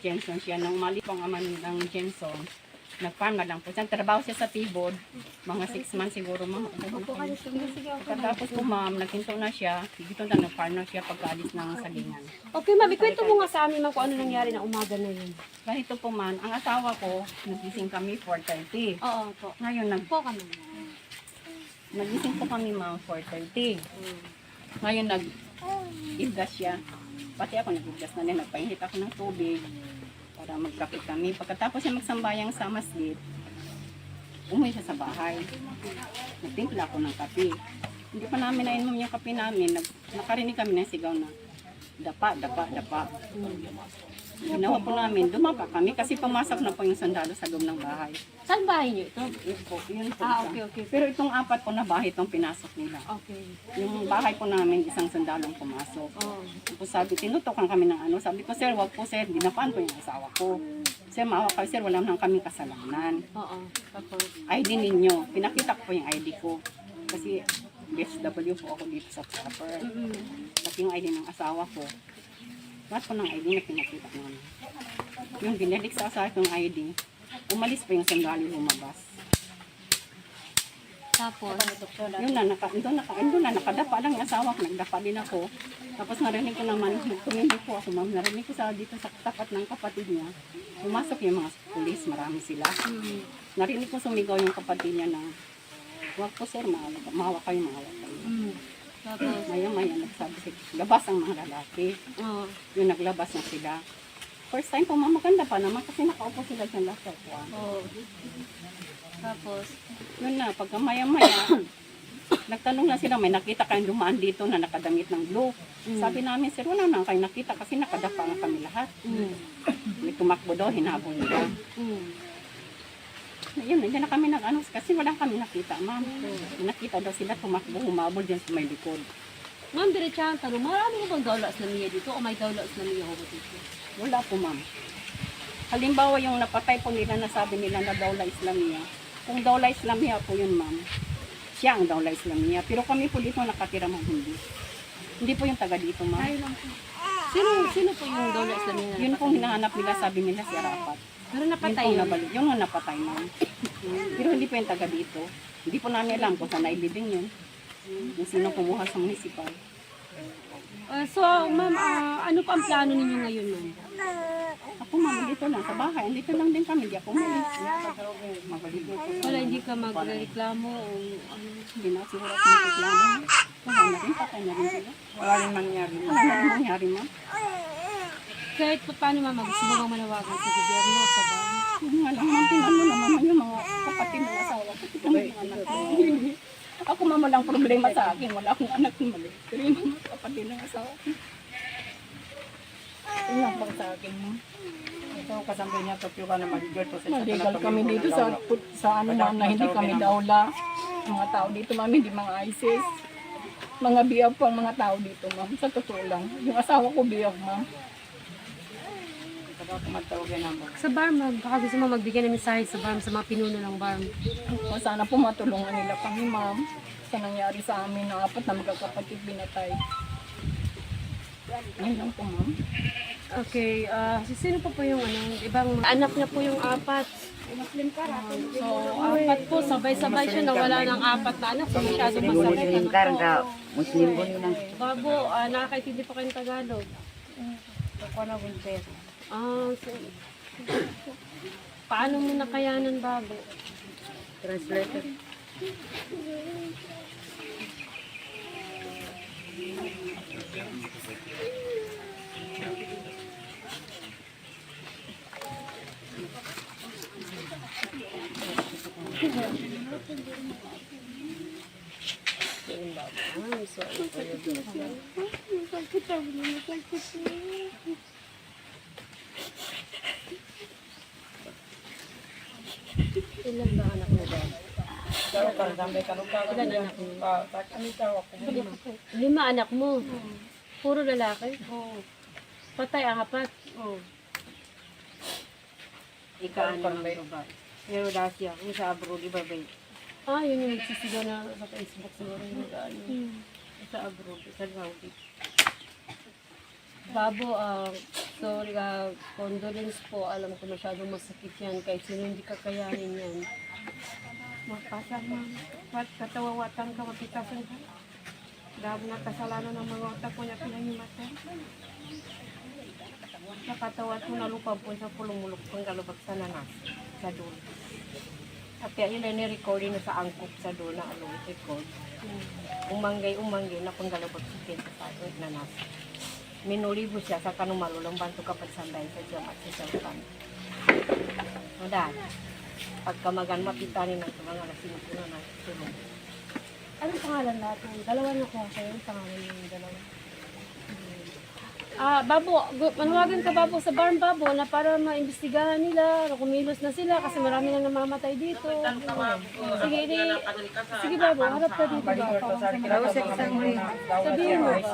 Jenson siya. Nung umali po ang ama ng Jenson, nagpanga lang po. Siya, trabaho siya sa Tibod. Mga 6 months siguro. Mga, Pagkatapos po ma'am, nagkinto na siya. Dito na nagpartner siya pagkaalis ng salingan. Okay, ma'am, ikwento mo nga sa amin ma'am kung ano nangyari na umaga na yun. Ganito po man, ang asawa ko, nagising kami 4.30. Oo po. Ngayon, nag, Po ka naman. nagising po kami ma'am 4.30. Ngayon, nag, igdas siya. Pati ako nag-igdas na din. Nagpainit ako ng tubig para magkape kami. Pagkatapos siya magsambayang sa masjid, umuwi siya sa bahay. Nagtimpla ako ng kape. Hindi pa namin nainom yung kape namin. Nakarinig kami ng sigaw na dapa, dapa, dapa. Ginawa po namin, dumapa kami kasi pumasok na po yung sundalo sa loob ng bahay. Saan bahay niyo ito? Yun po, yun po Ah, isa. okay, okay. Pero itong apat po na bahay itong pinasok nila. Okay. Yung bahay po namin, isang sundalong pumasok. Oo. Tapos sabi, tinutukan kami ng ano. Sabi ko, sir, wag po sir, dinapaan po yung asawa ko. Sir, maawa kayo, sir, wala nang kaming kasalanan. Oo. Tapos, ID ninyo, pinakita ko po yung ID ko. Kasi BSW po ako dito sa proper. mm Tapos yung ID ng asawa ko, lahat po ng ID na pinakita ko naman. Yung binalik sa asawa kong ID, umalis pa yung sandali lumabas. tapos, Yun na, naka, doon, naka, doon na, nakadapa lang yung asawa ko, nagdapa din ako. Tapos narinig ko naman, tumindi po ako, ma'am, narinig ko sa dito sa tapat ng kapatid niya, pumasok yung mga pulis, marami sila. mm, Narinig ko sumigaw yung kapatid niya na, wag po sir, maawa kayo, maawa kayo. mm, tapos, Maya maya nagsabi sila, labas ang mga lalaki. oo. Yung naglabas na sila. First time po, ma'am, maganda pa naman kasi nakaupo sila dyan last of one. Oo. Tapos, Yun na, pagka maya-maya, nagtanong na sila, may nakita kayong dumaan dito na nakadamit ng blue. Sabi namin, sir, wala na kayo nakita kasi nakadapa na kami lahat. mm, May tumakbo daw, hinabol nila. mm, Yun, hindi na kami nag-ano, kasi wala kami nakita, ma'am. Nakita daw sila tumakbo, humabol dyan sa may likod. Ma'am, diretsahan tanong, marami na bang dawla Islamiyah dito o may dawla Islamiyah ho ba dito? Wala po, ma'am. Halimbawa, yung napatay po nila na sabi nila na Dawla Islamia. Kung Dawla Islamia po yun, ma'am, siya ang Dawla Islamia. Pero kami po dito nakatira, ma'am, hindi. Hindi po yung taga dito, ma'am. Sino, sino po yung dawla Islamiyah na Yun pong hinahanap nila, sabi nila si Arapat. Pero napatay yun. nabalik. Yun ang napatay, ma'am. Pero hindi po yung taga dito. Hindi po namin alam kung saan nailibing yun. Yung sino kumuha sa municipal. Ah, so, ma'am, ah, ano pa ang plano ninyo ngayon, ma'am? Ako, ma'am, dito lang sa bahay. Dito lang din kami. Di ako umalis. Wala, hindi ka magreklamo o ano? Hindi na siguro ako magreklamo. Wala na rin, patay na rin sila. Wala rin nangyari. Wala na rin nangyari, ma'am. Kahit pa paano, ma'am, gusto mo bang manawagan sa gobyerno, sa bahay? Yung nga lang, ma'am, tinano na naman yung mga kapatid ng asawa ko. Ito mga anak ko. Ako, ma'am, walang problema sa akin. Wala akong anak ng mali. Pero yung mga kapatid ng asawa ko. Lang pang sa akin, ma'am. Ito kasambi niya topyo ka na mag-girl to sa Legal kami dito sa sa ano ma'am na hindi kami dawla. Mga tao dito ma'am, hindi mga ISIS. Mga biyag pang mga tao dito ma'am. Sa totoo lang. Yung asawa ko biyag ma'am. Ito kumatawag yan ang Sa BARM, baka gusto mo magbigay ng mensahe sa BARM, sa mga pinuno ng BARM. O, sana po matulungan nila kami ma'am. Sa nangyari sa amin na apat na magkakapatid binatay. Yan lang po ma'am. Okay, ah, si sino pa po yung ano, ibang anak niya po yung apat. So, apat po, sabay-sabay siya nawala ng apat na anak. So, masyado masakit. Muslim ka rin ka, Muslim nyo lang. Babo, ah, nakakaintindi pa kayong Tagalog. Ah, so, paano mo nakayanan, Babo? Translator. Ilan ba anak mo ba? Pero kasambi ka nung kaka Ilan anak mo? Kami tawa ko. Lima anak mo. Puro lalaki? Oo. Patay ang apat? Oo. Ikaw ang babae. Pero dati ako sa abroad, iba ba Ah, yun yung nagsisigaw na sa Facebook siguro yung ano. Sa abroad, sa Saudi. Babo, ah, So, uh, condolence po. Alam ko masyadong masakit yan. Kahit sino hindi kakayanin yan. Magpasal mo. Wat katawawatan ka, mapitasan ka. Dahil na kasalanan ng mga otak ko niya pinahimatan. Nakatawat ko na lupa po sa pulumulok pang galubag sa nanas. Sa doon. At kaya yun ay ni-recording na sa angkop sa doon na ano, record. Umanggay, umanggay na pang galubag sa kinta sa nanas. Minulibo siya sa kanong malulang banto kapag sanday sa sa siyam. No, dahil pagkamagan mapitanin ng mga nasinupunan na tulong. Anong pangalan natin? Dalawa na kayo. Anong pangalan yung dalawa? Ah, Babo, gu- manawagan ka Babo sa barn Babo na para maimbestigahan nila, kumilos na sila kasi marami na namamatay dito. Sige, di, sige Babo, harap ka dito Babo. Sabihin mo ba?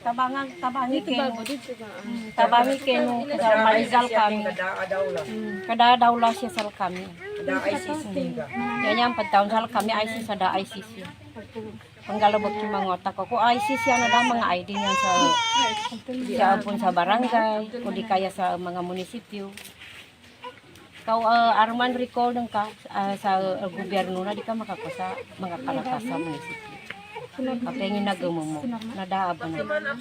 Tabangan, tabangi Dito ken, Babo, dito ka. Ah. tabangi ken sa Marizal kami. Lang. Kada daw la siya sa kami. Daaisis niga. Yan yan, pagtaon sa kami ISIS sa da yun. Panggalabot yung mga otak ko. Kung yan na daw mga ID niyan sa sa apon sa barangay, kung di kaya sa mga munisipyo. Kau uh, Arman recall ng ka ah, sa uh, gobyerno na di ka makakusa mga kalakas sa munisipyo. Kapengin na gumumo, nadaaba na.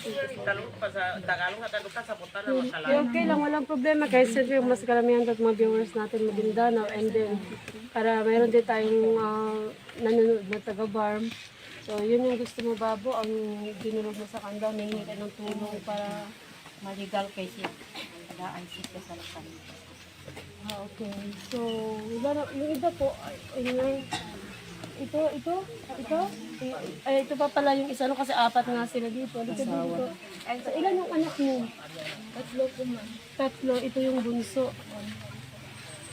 Okay, okay lang, walang problema. Kaya siyempre, mas karamihan at mga viewers natin Maguindano. And then, para mayroon din tayong uh, nanonood na taga-barm. So, yun yung gusto mo, Babo, ang dinulog mo sa kanda, may ka ng tulong para Maligal kay siya. Kada ISIS ka sa. Ah, okay. So, wala na, yung iba po, ay, nga, ito, ito, ito, ay, ito pa pala yung isa, no, kasi apat nga sila dito. Dito, dito. So, ilan yung anak mo? Tatlo po, ma'am. Tatlo, ito yung bunso.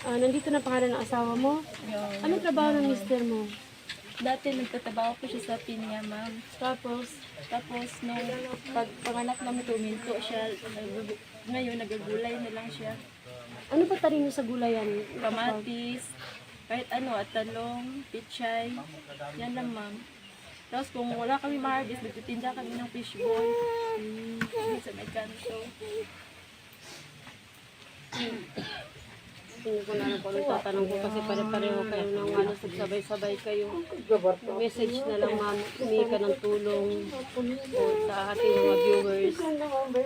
Ah, nandito na pangalan ng asawa mo? Anong trabaho ng mister mo? Dati nagtatrabaho po siya sa pinya, ma'am. Tapos, Tapos, nung pag panganak namin, tuminto siya. Nag- Ngayon, nagagulay na lang siya. ano ba tarin mo sa gulayan? Kamatis, kahit ano, at talong, pichay. Yan lang, ma'am. Tapos kung wala kami ma-harvest, nagtitinda kami ng fishball. Mm, sa may kanto. Hindi ko na lang kung anong tatanong ko kasi pare-pareho kayo ng ano, sabay-sabay kayo. Message na lang ma'am, humingi ka ng tulong sa ating mga viewers.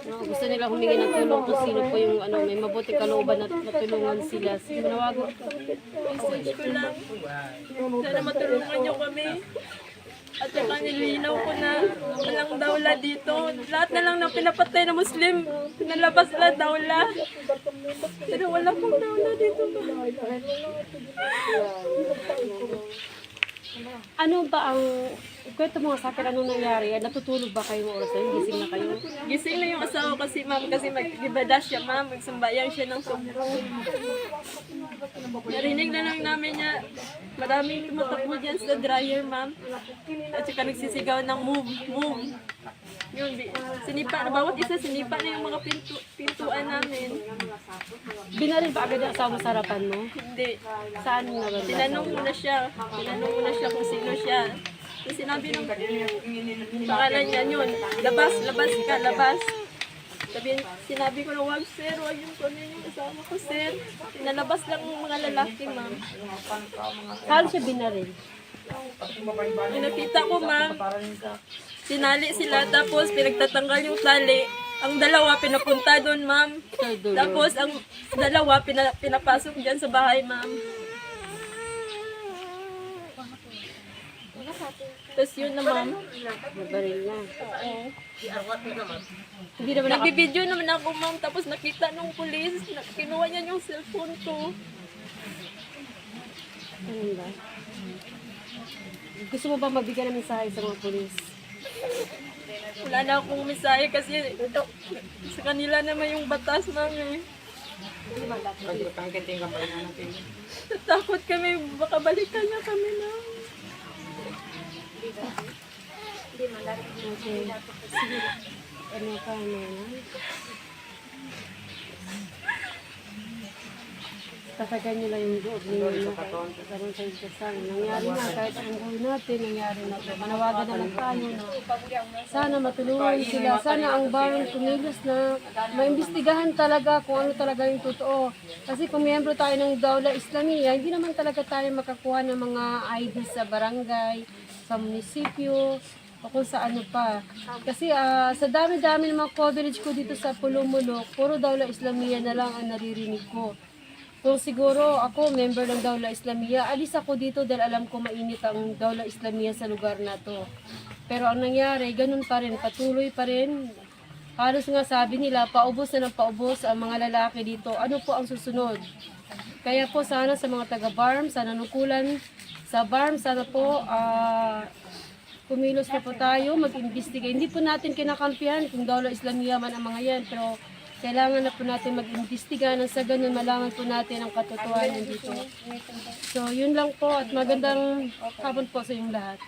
No, gusto nila humingi ng tulong kung sino po yung ano, may mabuti kalooban na matulungan sila. Sige, nawagan ko. Message ko lang. Sana matulungan niyo kami. At saka nilinaw ko na walang dawla dito. Lahat na lang na pinapatay na Muslim, pinalabas na dawla. Pero wala pong dawla dito. Ano ba ang, kwento mo sa akin, anong nangyari? Natutulog ba kayo oras na yun? Gising na kayo? Gising na yung asawa kasi ma'am kasi mag-ibada siya ma'am, magsambayan siya ng sumbro. Narinig na lang namin niya, maraming tumatakbo dyan sa dryer ma'am. At saka nagsisigaw ng move, move. Yun, sinipa na, bawat isa sinipa na yung mga pintu, pintuan namin. Binaril ba agad ang asawa sa harapan mo? Hindi. Saan mo naman? Tinanong ko na siya, tinanong ko na siya kung sino siya. Sinabi ng pangalan niya yun, labas, labas ka, labas. Sabi, sinabi ko na wag sir, wag yung kunin yung kasama ko sir. Pinalabas lang ng mga lalaki ma'am. Saan siya binaril? Yung nakita ko ma'am, sinali sila tapos pinagtatanggal yung tali. Ang dalawa pinapunta doon ma'am. Tapos ang dalawa pina, pinapasok dyan sa bahay ma'am. Tapos yun na ma'am. Nabaril na. Oo. Hindi naman. Nagbibideo naman ako ma'am, tapos nakita nung pulis, na- kinuha niya yung cellphone ko. Ganun ba? Gusto mo ba mabigyan ng mensahe sa mga polis? Wala na akong mensahe kasi sa kanila naman yung batas ma'am eh. Pagkakangkiting ka pa rin natin. Natakot kami, baka balikan niya kami na. Na? tatagan nila yung loob ninyo. Karoon sa kasal. Nangyari na, kahit anong gawin natin, nangyari na po. Manawagan na lang tayo na sana matulungan sila. Sana ang barang kumilos na maimbestigahan talaga kung ano talaga yung totoo. Kasi kung miyembro tayo ng Dawla Islamia, hindi naman talaga tayo makakuha ng mga ID sa barangay, sa munisipyo, o kung sa ano pa. Kasi ah, sa dami-dami ng mga coverage ko dito sa Pulumulok, puro Dawla Islamia na lang ang naririnig ko. Kung siguro ako, member ng Dawla Islamia, alis ako dito dahil alam ko mainit ang Dawla Islamia sa lugar na to. Pero ang nangyari, ganun pa rin, patuloy pa rin. Halos nga sabi nila, paubos na ng paubos ang mga lalaki dito. Ano po ang susunod? Kaya po sana sa mga taga-BARM, sana nukulan sa BARM, sana po ah, kumilos na po tayo, mag-investigate. Hindi po natin kinakampihan kung Dawla Islamia man ang mga yan, pero kailangan na po natin mag-imbestiga nang sa ganun malaman po natin ang katotohanan dito. So, yun lang po at magandang hapon po sa inyong lahat.